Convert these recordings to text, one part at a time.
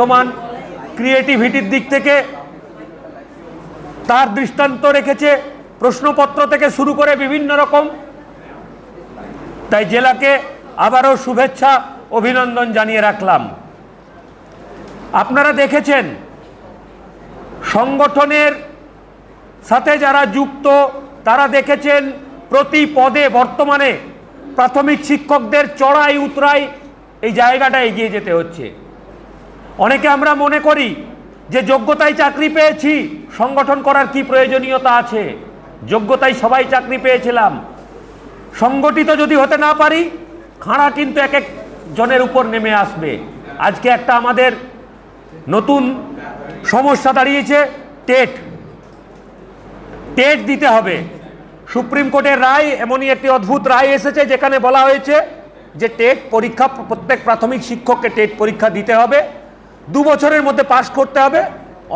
বর্ধমান ক্রিয়েটিভিটির দিক থেকে তার দৃষ্টান্ত রেখেছে, প্রশ্নপত্র থেকে শুরু করে বিভিন্ন রকম। তাই জেলাকে আবারও শুভেচ্ছা, অভিনন্দন জানিয়ে রাখলাম। আপনারা দেখেছেন, সংগঠনের সাথে যারা যুক্ত, তারা দেখেছেন প্রতি পদে বর্তমানে প্রাথমিক শিক্ষকদের চড়াই উতরাই এই জায়গাটা এগিয়ে যেতে হচ্ছে। অনেকে আমরা মনে করি যে যোগ্যতায় চাকরি পেয়েছি, সংগঠন করার কি প্রয়োজনীয়তা আছে? যোগ্যতায় সবাই চাকরি পেয়েছিলাম। সংগঠিত যদি হতে না পারি, খাঁড়া কিন্তু এক এক জনের উপর নেমে আসবে। আজকে একটা আমাদের নতুন সমস্যা দাঁড়িয়েছে, টেট। টেট দিতে হবে। সুপ্রিম কোর্টের রায় এমনই একটি অদ্ভুত রায় এসেছে, যেখানে বলা হয়েছে যে টেট পরীক্ষা, প্রত্যেক প্রাথমিক শিক্ষককে টেট পরীক্ষা দিতে হবে। দু বছরের মধ্যে পাশ করতে হবে,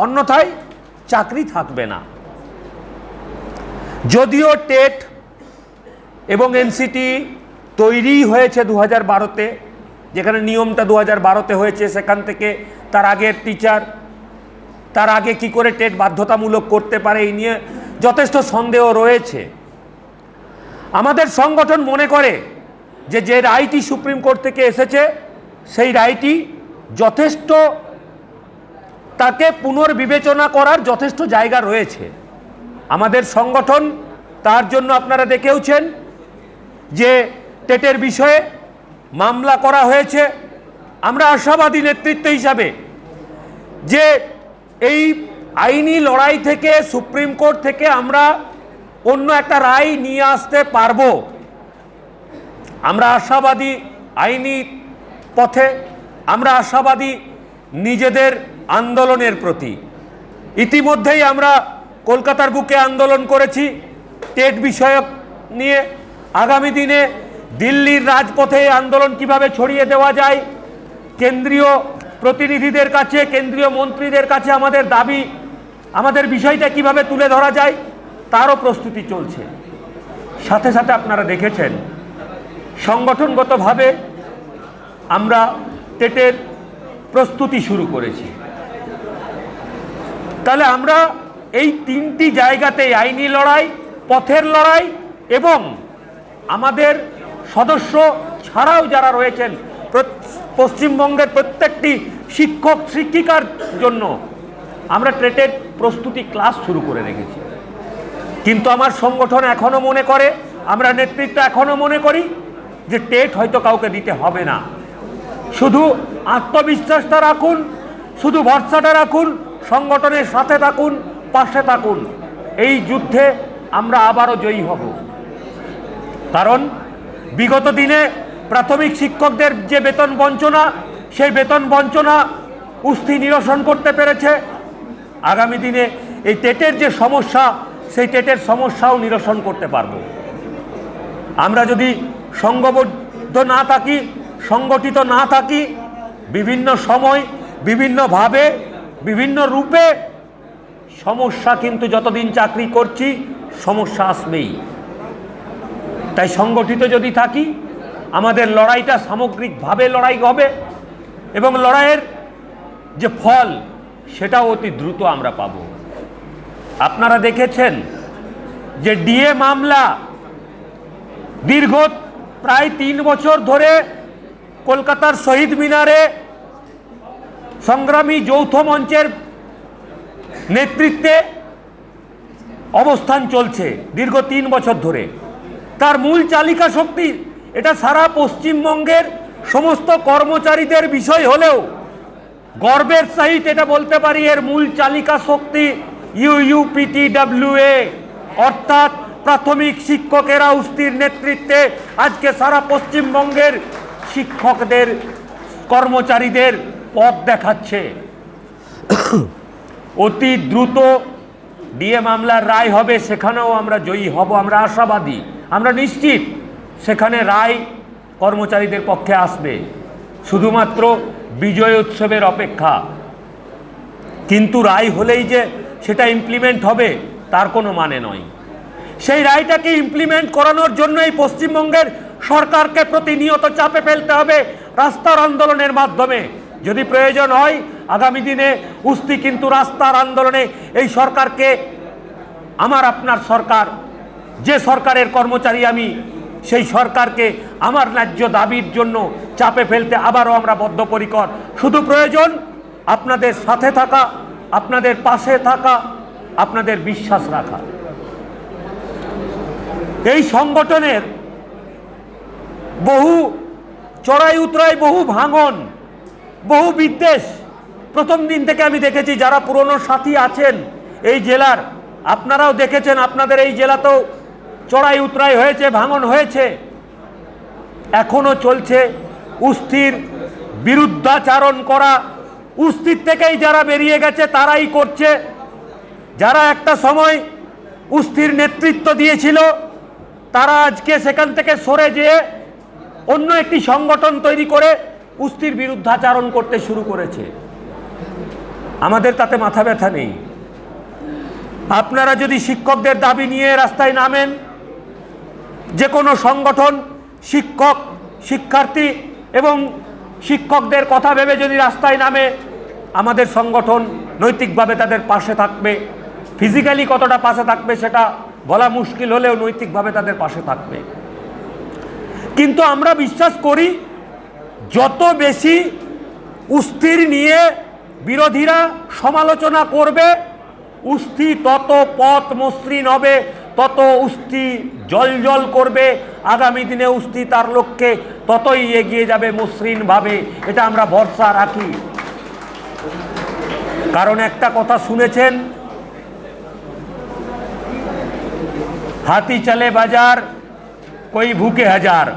অন্যথায় চাকরি থাকবে না। যদিও টেট এবং এনসিটি তৈরি হয়েছে দু হাজার বারোতে, যেখানে নিয়মটা দু হাজার বারোতে হয়েছে, সেখান থেকে তার আগের টিচার, তার আগে কি করে টেট বাধ্যতামূলক করতে পারে, এই নিয়ে যথেষ্ট সন্দেহ রয়েছে। আমাদের সংগঠন মনে করে যে যে রায়টি সুপ্রিম কোর্ট থেকে এসেছে, সেই রায়টি যথেষ্ট তাকে পুনর্বিবেচনা করার যথেষ্ট জায়গা রয়েছে। আমাদের সংগঠন তার জন্য আপনারা দেখেওছেন যে টেটের বিষয়ে মামলা করা হয়েছে। আমরা আশাবাদী নেতৃত্ব হিসাবে যে এই আইনি লড়াই থেকে, সুপ্রিম কোর্ট থেকে আমরা অন্য একটা রায় নিয়ে আসতে পারব। আমরা আশাবাদী আইনি পথে, আমরা আশাবাদী নিজেদের আন্দোলনের প্রতি। ইতিমধ্যেই আমরা কলকাতার বুকে আন্দোলন করেছি। টেট বিষয়ক নিয়ে আগামী দিনে দিল্লির রাজপথে আন্দোলন কীভাবে ছড়িয়ে দেওয়া যায়, কেন্দ্রীয় প্রতিনিধিদের কাছে, কেন্দ্রীয় মন্ত্রীদের কাছে আমাদের দাবি, আমাদের বিষয়টা কীভাবে তুলে ধরা যায়, তারও প্রস্তুতি চলছে। সাথে সাথে আপনারা দেখেছেন, সংগঠনগতভাবে আমরা টেটের প্রস্তুতি শুরু করেছি। তাহলে আমরা এই তিনটি জায়গাতে আইনি লড়াই, পথের লড়াই এবং আমাদের সদস্য ছাড়াও যারা রয়েছেন পশ্চিমবঙ্গের প্রত্যেকটি শিক্ষক শিক্ষিকার জন্য আমরা ট্রেটের প্রস্তুতি ক্লাস শুরু করে রেখেছি। কিন্তু আমার সংগঠন এখনও মনে করে, আমরা নেতৃত্ব এখনও মনে করি যে টেট হয়তো কাউকে দিতে হবে না। শুধু আত্মবিশ্বাসটা রাখুন, শুধু ভরসাটা রাখুন সংগঠনের সাথে থাকুন, পাশে থাকুন। এই যুদ্ধে আমরা আবারও জয়ী হব। কারণ বিগত দিনে প্রাথমিক শিক্ষকদের যে বেতন বঞ্চনা, সেই বেতন বঞ্চনা উস্থি নিরসন করতে পেরেছে। আগামী দিনে এই টেটের যে সমস্যা, সেই টেটের সমস্যাও নিরসন করতে পারব। আমরা যদি সংঘবদ্ধ না থাকি, সংগঠিত না থাকি, বিভিন্ন সময়, বিভিন্নভাবে বিভিন্ন রূপে, সমস্যা কিন্তু যতদিন চাকরি করছি, সমস্যা আসবেই। তাই সংগঠিত যদি থাকি, আমাদের লড়াইটা সামগ্রিকভাবে লড়াই হবে এবং লড়াইয়ের যে ফল, সেটাও অতি দ্রুত আমরা পাব। আপনারা দেখেছেন যে ডিএ মামলা দীর্ঘ প্রায় তিন বছর ধরে কলকাতার শহীদ মিনারে সংগ্রামী যৌথ মঞ্চের নেতৃত্বে অবস্থান চলছে দীর্ঘ তিন বছর ধরে। তার মূল চালিকা শক্তি এটা সারা পশ্চিমবঙ্গের সমস্ত কর্মচারীদের বিষয় হলেও গর্বের সহিত এটা বলতে পারি এর মূল চালিকা শক্তি ইউইউপিটিডব্লিউএ অর্থাৎ প্রাথমিক শিক্ষকেরা উস্তির নেতৃত্বে আজকে সারা পশ্চিমবঙ্গের শিক্ষকদের, কর্মচারীদের পথ দেখাচ্ছে। অতি দ্রুত ডিএ মামলার রায় হবে, সেখানেও আমরা জয়ী হব, আমরা আশাবাদী। আমরা নিশ্চিত সেখানে রায় কর্মচারীদের পক্ষে আসবে। শুধুমাত্র বিজয় উৎসবের অপেক্ষা। কিন্তু রায় হলেই যে সেটা ইমপ্লিমেন্ট হবে, তার কোনো মানে নয়। সেই রায়টাকে ইমপ্লিমেন্ট করানোর জন্য এই পশ্চিমবঙ্গের সরকারকে প্রতিনিয়ত চাপে ফেলতে হবে রাস্তার আন্দোলনের মাধ্যমে। যদি প্রয়োজন হয়, আগামী দিনে উস্তি কিন্তু রাস্তার আন্দোলনে এই সরকারকে, আমার আপনার সরকার, যে সরকারের কর্মচারী আমি, সেই সরকারকে আমার ন্যায্য দাবির জন্য চাপে ফেলতে আবারও আমরা বদ্ধপরিকর। শুধু প্রয়োজন আপনাদের সাথে থাকা, আপনাদের পাশে থাকা, আপনাদের বিশ্বাস রাখা। এই সংগঠনের বহু চড়াই উতরাই বহু ভাঙন বহু বিদ্বেষ। প্রথম দিন থেকে আমি দেখেছি যারা পুরনো সাথী আছেন এই জেলার, আপনারাও দেখেছেন আপনাদের এই জেলাতেও চড়াই উতরাই হয়েছে, ভাঙন হয়েছে। এখনও চলছে উস্থির বিরুদ্ধাচারণ করা। উস্থির থেকেই যারা বেরিয়ে গেছে, তারাই করছে। যারা একটা সময় উস্থির নেতৃত্ব দিয়েছিল, তারা আজকে সেখান থেকে সরে যেয়ে অন্য একটি সংগঠন তৈরি করে উস্তির বিরুদ্ধাচারণ করতে শুরু করেছে। আমাদের তাতে মাথা ব্যথা নেই। আপনারা যদি শিক্ষকদের দাবি নিয়ে রাস্তায় নামেন যে কোনো সংগঠন, শিক্ষক, শিক্ষার্থী এবং শিক্ষকদের কথা ভেবে যদি রাস্তায় নামে, আমাদের সংগঠন নৈতিকভাবে তাদের পাশে থাকবে। ফিজিক্যালি কতটা পাশে থাকবে সেটা বলা মুশকিল হলেও নৈতিকভাবে তাদের পাশে থাকবে। কিন্তু আমরা বিশ্বাস করি যত বেশি উস্থির নিয়ে বিরোধীরা সমালোচনা করবে, উস্থি তত পথ মসৃণ হবে, তত উস্থি জল জল করবে, আগামী দিনে উস্থি তার লক্ষ্যে ততই এগিয়ে যাবে মসৃণভাবে, এটা আমরা ভরসা রাখি। কারণ একটা কথা শুনেছেন, হাতি চলে বাজার, কই ভুকে হাজার।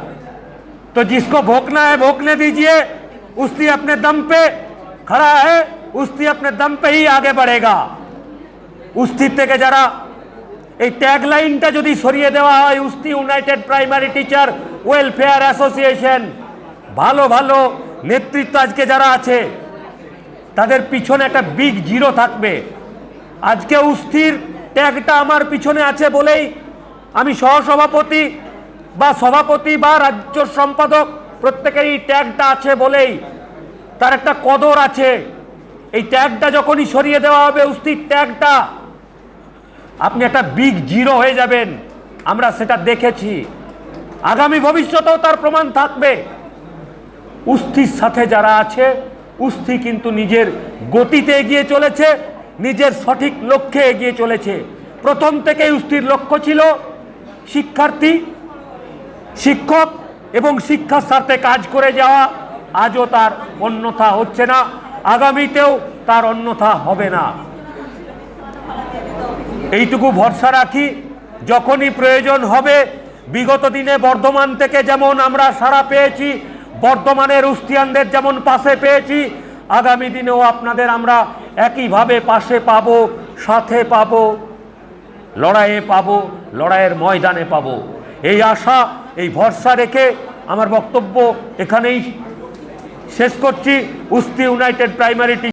तो जिसको भोंकना है भोंकने दीजिए उसकी अपने दम पे खड़ा है उसकी अपने दम पे ही आगे बढ़ेगा উস্তির থেকে যারা এই ট্যাগ লাইনটা যদি সরিয়ে দেওয়া হয় উস্তি united primary teacher welfare association ভালো ভালো নেতৃত্ব আজকে যারা আছে তাদের পিছনে একটা বিগ জিরো থাকবে আজকে উস্থির ট্যাগটা আমার পিছনে আছে বলেই আমি সহসভাপতি বা সভাপতি বা রাজ্য সম্পাদক, প্রত্যেকেরই ট্যাগটা আছে বলেই তার একটা কদর আছে। এই ট্যাগটা যখনই সরিয়ে দেওয়া হবে উস্থির ট্যাগটা, আপনি একটা বিগ জিরো হয়ে যাবেন। আমরা সেটা দেখেছি। আগামী ভবিষ্যতেও তার প্রমাণ থাকবে। উস্থির সাথে যারা আছে উস্থি কিন্তু নিজের গতিতে এগিয়ে চলেছে, নিজের সঠিক লক্ষ্যে এগিয়ে চলেছে। প্রথম থেকেই উস্থির লক্ষ্য ছিল শিক্ষার্থী শিক্ষক এবং শিক্ষার সাথে কাজ করে যাওয়া আজও তার অন্যথা হচ্ছে না। আগামীতেও তার অন্যথা হবে না। এইটুকু ভরসা রাখি, যখনই প্রয়োজন হবে, বিগত দিনে বর্ধমান থেকে যেমন আমরা সারা পেয়েছি, বর্ধমানের উস্তিয়ানদের যেমন পাশে পেয়েছি, আগামী দিনেও আপনাদের আমরা একইভাবে পাশে পাবো, সাথে পাব, লড়াইয়ে পাবো, লড়াইয়ের ময়দানে পাবো। এই আশা এই ভরসা রেখে আমার বক্তব্য এখানেই শেষ করছি। উস্তি ইউনাইটেড প্রাইমারি